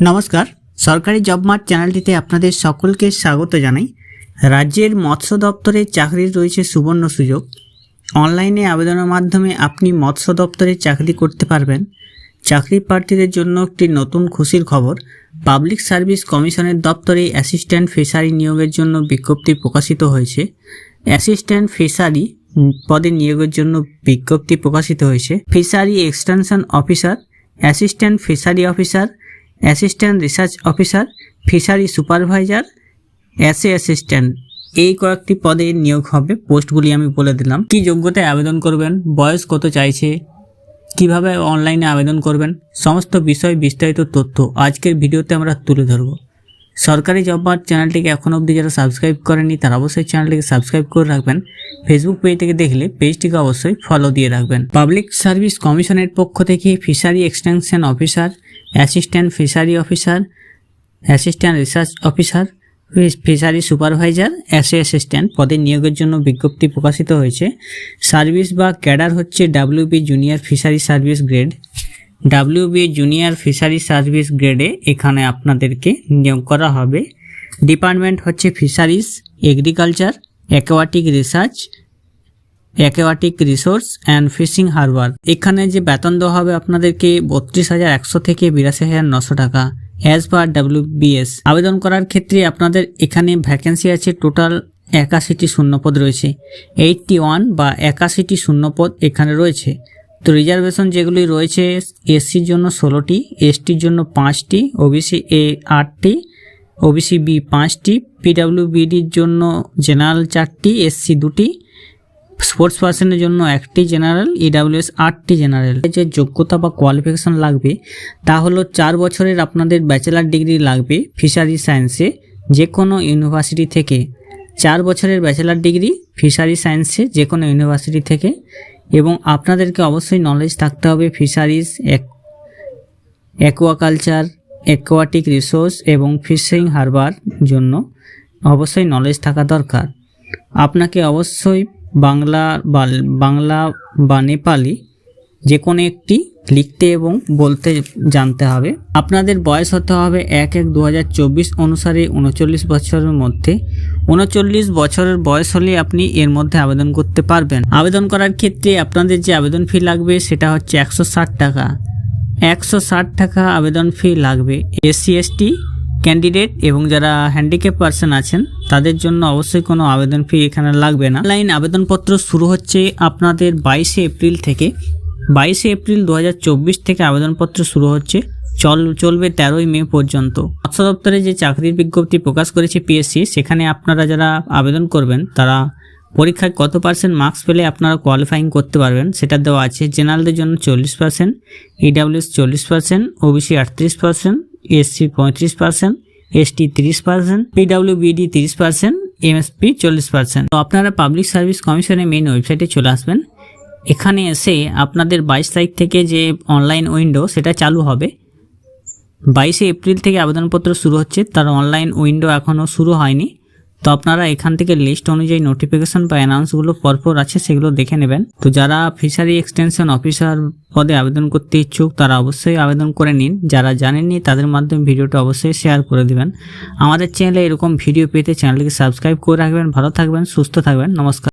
নমস্কার। সরকারি job mart চ্যানেলটিতে আপনাদের সকলকে স্বাগত জানাই। রাজ্যের মৎস্য দপ্তরে চাকরির রয়েছে সুবর্ণ সুযোগ। অনলাইনে আবেদনের মাধ্যমে আপনি মৎস্য দপ্তরে চাকরি করতে পারবেন। চাকরি প্রার্থীদের জন্য একটি নতুন খুশির খবর। পাবলিক সার্ভিস কমিশনের দপ্তরে অ্যাসিস্ট্যান্ট ফিশারি নিয়োগের জন্য বিজ্ঞপ্তি প্রকাশিত হয়েছে। অ্যাসিস্ট্যান্ট ফিশারি পদে নিয়োগের জন্য বিজ্ঞপ্তি প্রকাশিত হয়েছে। Fishery extension officer, assistant fishery officer assistant research officer, fishery supervisor as assistant. এই কয়েকটি পদে নিয়োগ হবে, পোস্টগুলি আমি বলে দিলাম। কি যোগ্যতায় আবেদন করবেন, বয়স কত চাইছে, কীভাবে অনলাইনে আবেদন করবেন, সমস্ত বিষয় বিস্তারিত তথ্য আজকের ভিডিওতে আমরা তুলে ধরব। সরকারি জব মার্ট চ্যানেলটিকে এখনও অবধি যারা সাবস্ক্রাইব করেনি তারা অবশ্যই চ্যানেলটিকে সাবস্ক্রাইব করে রাখবেন। ফেসবুক পেজ থেকে দেখলে পেজটিকে অবশ্যই ফলো দিয়ে রাখবেন। পাবলিক সার্ভিস কমিশনের পক্ষ থেকে fishery extension officer assistant fishery officer assistant research officer fishery supervisor as assistant পদে নিয়োগের জন্য বিজ্ঞপ্তি প্রকাশিত হয়েছে। সার্ভিস বা ক্যাডার হচ্ছে WB junior fishery service grade WB junior fishery service গ্রেডে এখানে আপনাদেরকে নিয়োগ করা হবে। ডিপার্টমেন্ট হচ্ছে fisheries agriculture aquatic research aquatic resource and fishing harbour এখানে যে বেতন দেওয়া হবে আপনাদেরকে বত্রিশ হাজার একশো থেকে বিরাশি হাজার নশো টাকা অ্যাজ পার ডাব্লিউবিএস আবেদন করার ক্ষেত্রে আপনাদের এখানে ভ্যাকেন্সি আছে টোটাল একাশিটি শূন্যপদ রয়েছে। এইটটি ওয়ান বা একাশিটি শূন্যপদ এখানে রয়েছে। তো রিজার্ভেশন যেগুলি রয়েছে এসসির জন্য ষোলোটি এসটির জন্য পাঁচটি ওবিসি এ আটটি ওবিসি বি পাঁচটি পিডাব্লিউবিডির জন্য জেনারেল চারটি এসসি দুটি স্পোর্টস পার্সনের জন্য একটি জেনারেল ইডাব্লিউএস আটটি জেনারেল যে যোগ্যতা বা কোয়ালিফিকেশন লাগবে, তা হলো চার বছরের আপনাদের ব্যাচেলার ডিগ্রি লাগবে ফিশারি সায়েন্সে যে কোনো ইউনিভার্সিটি থেকে। চার বছরের ব্যাচেলার ডিগ্রি ফিশারি সায়েন্সে যে কোনো ইউনিভার্সিটি থেকে। এবং আপনাদেরকে অবশ্যই নলেজ থাকতে হবে ফিশারিজ অ্যাকোয়াকালচার অ্যাকোয়াটিক রিসোর্স এবং ফিশিং হারবার জন্য। অবশ্যই নলেজ থাকা দরকার। আপনাকে অবশ্যই বাংলা বাংলা বা নেপালি যে কোনো একটি লিখতে এবং বলতে জানতে হবে। আপনাদের বয়স হতে হবে এক এক দু অনুসারে উনচল্লিশ বছরের মধ্যে। উনচল্লিশ বছরের বয়স হলে আপনি এর মধ্যে আবেদন করতে পারবেন। আবেদন করার ক্ষেত্রে আপনাদের যে আবেদন ফি লাগবে সেটা হচ্ছে একশো ষাট টাকা। একশো ষাট টাকা আবেদন ফি লাগবে। এসসি, এসটি, ক্যান্ডিডেট এবং যারা হ্যান্ডিক্যাপ পার্সন আছেন, তাদের জন্য অবশ্যই কোনো আবেদন ফি এখানে লাগবে না। অনলাইন আবেদনপত্র শুরু হচ্ছে আপনাদের বাইশে এপ্রিল থেকে। বাইশে এপ্রিল দু হাজার চব্বিশ থেকে আবেদনপত্র শুরু হচ্ছে। চল, চলবে তেরোই মে পর্যন্ত। মৎস্য দপ্তরে যে চাকরির বিজ্ঞপ্তি প্রকাশ করেছে পিএসসি, সেখানে আপনারা যারা আবেদন করবেন, তারা পরীক্ষায় কত পার্সেন্ট মার্কস পেলে আপনারা কোয়ালিফাইং করতে পারবেন, সেটা দেওয়া আছে। জেনারেলদের জন্য চল্লিশ পার্সেন্ট ইডাব্লিউএস চল্লিশ পার্সেন্ট ওবিসি আটত্রিশ পার্সেন্ট এসসি পঁয়ত্রিশ পার্সেন্ট এসটি তিরিশ পার্সেন্ট পিডাব্লিউবিডি তিরিশ পার্সেন্ট এমএসপি চল্লিশ পার্সেন্ট তো আপনারা পাবলিক সার্ভিস কমিশনের মেন ওয়েবসাইটে চলে আসবেন। এখানে এসে আপনাদের বাইশ তারিখ থেকে যে অনলাইন উইন্ডো সেটা চালু হবে। বাইশে এপ্রিল থেকে আবেদনপত্র শুরু হচ্ছে, তার অনলাইন উইন্ডো এখনও শুরু হয়নি। তো আপনারা এখান থেকে লিস্ট অনুযায়ী নোটিফিকেশন বা অ্যানাউন্সগুলো পরপর আছে, সেগুলো দেখে নেবেন। তো যারা ফিশারি এক্সটেনশন অফিসার পদে আবেদন করতে ইচ্ছুক, তারা অবশ্যই আবেদন করে নিন। যারা জানেননি, তাদের মাধ্যমে ভিডিওটা অবশ্যই শেয়ার করে দিবেন। আমাদের চ্যানেলে এরকম ভিডিও পেতে চ্যানেলটিকে সাবস্ক্রাইব করে রাখবেন। ভালো থাকবেন, সুস্থ থাকবেন। নমস্কার।